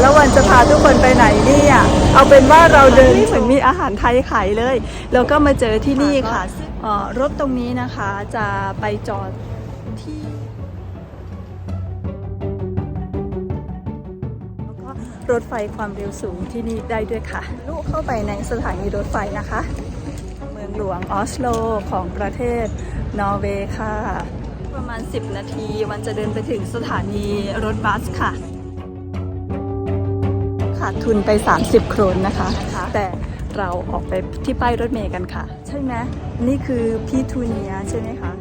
แล้ววันจะพาทุกคนไปไหนเนี่ย เอาเป็นว่าเราเดินเหมือนมีอาหารไทยขายเลย แล้วก็มาเจอที่นี่ค่ะเอ่อรถตรงนี้นะคะจะไปจอดที่แล้วก็รถไฟความเร็วสูงที่นี่ได้ด้วยค่ะลูกเข้าไปในสถานีรถไฟนะคะ เมืองหลวงออสโลของประเทศนอร์เวย์ค่ะ ประมาณ 10 นาทีมันจะเดินไปถึงสถานีรถบัสค่ะ ขาดทุนไป 30 โครนนะคะ แต่เราออกไปที่ป้ายรถเมย์กันค่ะ ใช่ไหมนี่คือพีทูเนียใช่ไหมคะ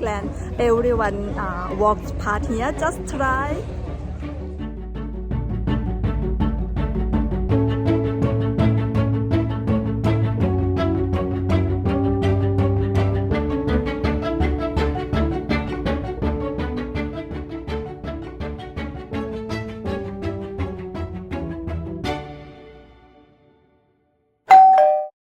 Mark and everyone uh, walks past here. Just try